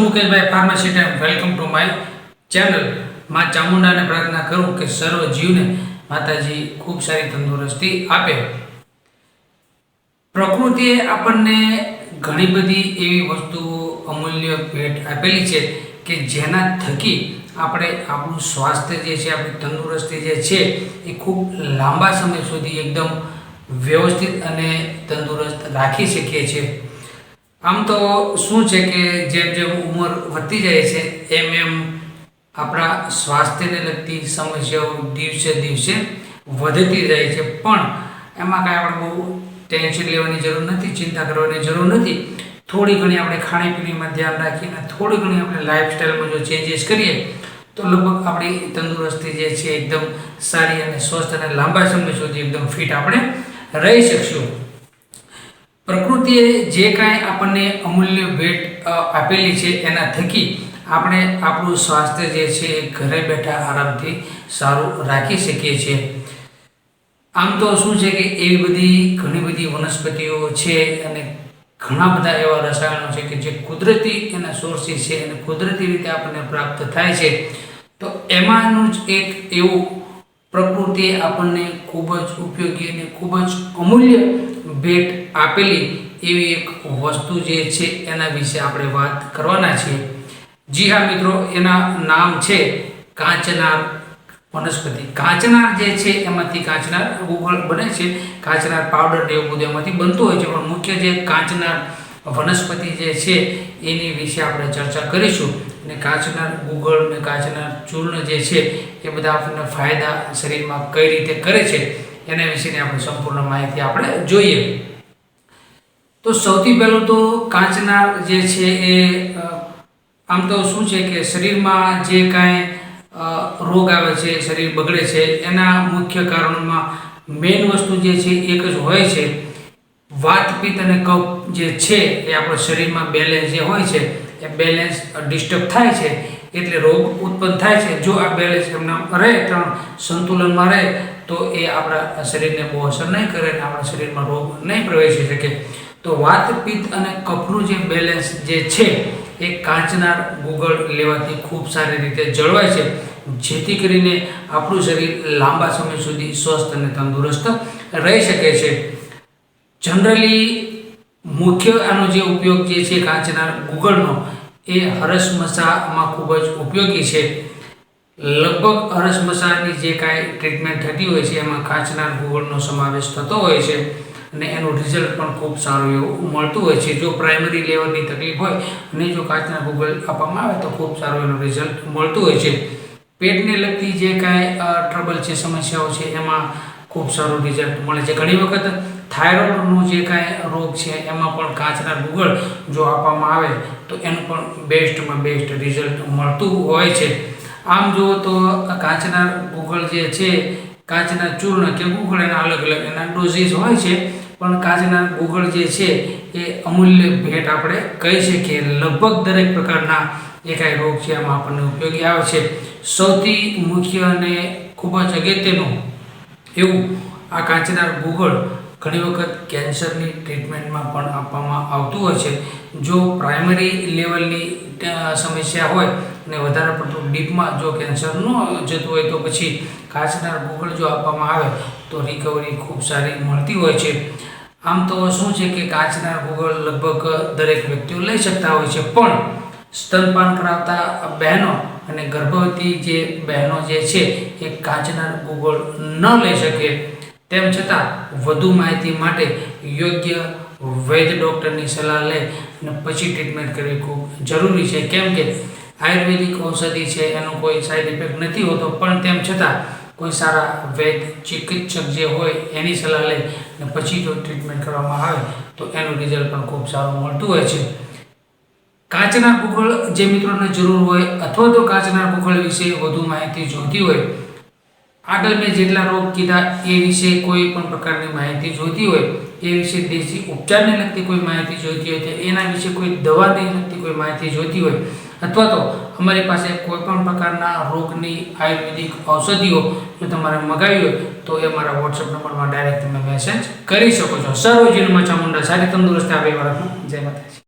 મુકેશભાઈ ફાર્માસિસ્ટન્ટ welcome to my ચેનલમાં ચામુંડાને પ્રાર્થના કરું કે સર્વ જીવને માતાજી ખૂબ સારી તંદુરસ્તી આપે. પ્રકૃતિએ આપણને ઘણી બધી એવી વસ્તુઓ, અમૂલ્ય ભેટ આપેલી છે કે જેના થકી આપણે આપણું સ્વાસ્થ્ય જે છે, આપણી તંદુરસ્તી જે છે, એ ખૂબ લાંબા સમય સુધી એકદમ વ્યવસ્થિત અને તંદુરસ્ત રાખી શકીએ છીએ. આમ તો શું છે કે જેમ જેમ ઉંમર વધતી જાય છે, એમ એમ આપણા સ્વાસ્થ્યને લગતી સમસ્યાઓ દિવસે દિવસે વધતી જાય છે. પણ એમાં કાંઈ આપણે બહુ ટેન્શન લેવાની જરૂર નથી, ચિંતા કરવાની જરૂર નથી. થોડી ઘણી આપણે ખાણીપીણીમાં ધ્યાન રાખીને, થોડી ઘણી આપણે લાઇફસ્ટાઈલમાં જો ચેન્જીસ કરીએ, તો લગભગ આપણી તંદુરસ્તી જે છે, એકદમ સારી અને સ્વસ્થ અને લાંબા સમય સુધી એકદમ ફિટ આપણે રહી શકશું. પ્રકૃતિએ જે કાંઈ આપણને અમૂલ્ય ભેટ આપેલી છે એના થકી આપણે આપણું સ્વાસ્થ્ય જે છે એ ઘરે બેઠા આરામથી સારું રાખી શકીએ છીએ. આમ તો શું છે કે એવી બધી ઘણી બધી વનસ્પતિઓ છે અને ઘણા બધા એવા રસાયણો છે કે જે કુદરતી એના સોર્સિસ છે અને કુદરતી રીતે આપણને પ્રાપ્ત થાય છે. તો એમાંનું જ એક એવું પ્રકૃતિએ આપણને ખૂબ જ ઉપયોગી અને ખૂબ જ અમૂલ્ય ભેટ આપેલી એવી એક વસ્તુ જે છે એના વિશે આપણે વાત કરવાના છીએ. જી હા મિત્રો, એના નામ છે કાંચનાર વનસ્પતિ. કાંચનાર જે છે એમાંથી કાંચનાર ગુગળ બને છે. કાંચનાર પાવડર ને એવું બધું એમાંથી બનતું હોય છે. પણ મુખ્ય જે કાંચનાર વનસ્પતિ જે છે એની વિશે આપણે ચર્ચા કરીશું. અને કાચના ગુગળ ને કાચના ચૂર્ણ જે છે, એ બધા આપણને ફાયદા શરીરમાં કઈ રીતે કરે છે, એના વિશેની આપણે સંપૂર્ણ માહિતી આપણે જોઈએ. તો સૌથી પહેલું તો કાચના જે છે એ આમ તો શું છે કે શરીરમાં જે કાંઈ રોગ આવે છે, શરીર બગડે છે, એના મુખ્ય કારણોમાં મેઇન વસ્તુ જે છે એક જ હોય છે વાતપિત્ત અને કફ જે છે એ આપણા શરીરમાં બેલેન્સ જે હોય છે એ બેલેન્સ ડિસ્ટર્બ થાય છે, એટલે રોગ ઉત્પન્ન થાય છે. જો આ બેલેન્સ એમના રહે, ત્રણ સંતુલનમાં રહે, તો એ આપણા શરીરને બહુ અસર નહીં કરે અને આપણા શરીરમાં રોગ નહીં પ્રવેશી શકે. તો વાત પિત્ત અને કફનું જે બેલેન્સ જે છે, એ કાચનાર ગુગળ લેવાથી ખૂબ સારી રીતે જળવાય છે. જેથી કરીને આપણું શરીર લાંબા સમય સુધી સ્વસ્થ અને તંદુરસ્ત રહી શકે છે. જનરલી મુખ્ય આનો જે ઉપયોગ જે છે કાંચના ગુગળનો એ હરસમસામાં ખૂબ જ ઉપયોગી છે. લગભગ હરસમસાની જે કાંઈ ટ્રીટમેન્ટ થતી હોય છે, એમાં કાંચના ગુગળનો સમાવેશ થતો હોય છે અને એનું રિઝલ્ટ પણ ખૂબ સારું એવું મળતું હોય છે. જો પ્રાઇમરી લેવલની તકલીફ હોય અને જો કાચના ગુગળ આપવામાં આવે તો ખૂબ સારું એનું રિઝલ્ટ મળતું હોય છે. પેટને લગતી જે કાંઈ ટ્રબલ છે, સમસ્યાઓ છે, એમાં ખૂબ સારું રિઝલ્ટ મળે છે. ઘણી વખત થાઇરોઇડનો જે કાંઈ રોગ છે, એમાં પણ કાચના ગુગળ જો આપવામાં આવે, તો એનું પણ બેસ્ટમાં બેસ્ટ રિઝલ્ટ મળતું હોય છે. આમ જુઓ તો કાચના ગુગળ જે છે, કાચના ચૂર્ણ કે ગુગળ એના અલગ અલગ, એના ડોઝીસ હોય છે, પણ કાચના ગુગળ જે છે, એ અમૂલ્ય ભેટ આપણે કહી શકીએ. લગભગ દરેક પ્રકારના એ કાંઈ રોગ છે એમાં આપણને ઉપયોગી આવે છે. સૌથી મુખ્ય અને ખૂબ જ અગત્યનું એવું આ કાચના ગુગળ ઘણી વખત કેન્સરની ટ્રીટમેન્ટમાં પણ આપવામાં આવતું હોય છે. જો પ્રાઇમરી લેવલની સમસ્યા હોય અને વધારે પડતું ડીપમાં જો કેન્સર ન જતું હોય તો પછી કાચનાર ગોગળ જો આપવામાં આવે તો રિકવરી ખૂબ સારી મળતી હોય છે. આમ તો શું છે કે કાચનાર ગોગળ લગભગ દરેક વ્યક્તિઓ લઈ શકતા હોય છે, પણ સ્તનપાન કરાવતા બહેનો અને ગર્ભવતી જે બહેનો જે છે એ કાચનાર ગોગળ ન લઈ શકે. તેમ છતાં, વધુ માહિતી માટે યોગ્ય વૈદ્ય ડૉક્ટરની સલાહ લે અને પછી ટ્રીટમેન્ટ કરવી ખૂબ જરૂરી છે. કેમ કે આયુર્વેદિક ઔષધિ છે, એનો કોઈ સાઈડ ઇફેક્ટ નથી હોતો, પણ તેમ છતાં કોઈ સારા વૈદ્ય ચિકિત્સક જે હોય, એની સલાહ લે અને પછી જો ટ્રીટમેન્ટ કરવામાં આવે, તો એનું રિઝલ્ટ પણ ખૂબ સારું મળતું હોય છે. કાચના ગુગળ જે મિત્રોને જરૂર હોય અથવા તો કાચના ગુગળ વિશે વધુ માહિતી જોઈતી હોય આગળ મેં જેટલા રોગ કીધા એ વિશે કોઈ પણ પ્રકારની માહિતી જોઈતી હોય, એ વિશે દેશી ઉપચારને લગતી કોઈ માહિતી જોઈતી હોય, તો એના વિશે કોઈ દવાને લગતી કોઈ માહિતી જોઈતી હોય, અથવા તો અમારી પાસે કોઈ પણ પ્રકારના રોગની આયુર્વેદિક ઔષધિઓ જો તમારે મગાવી હોય, તો એ મારા વોટ્સઅપ નંબરમાં ડાયરેક્ટ તમે મેસેજ કરી શકો છો. સર્વજીવનમાં ચામુંડા સારી તંદુરસ્તી આપે જય માતાજી.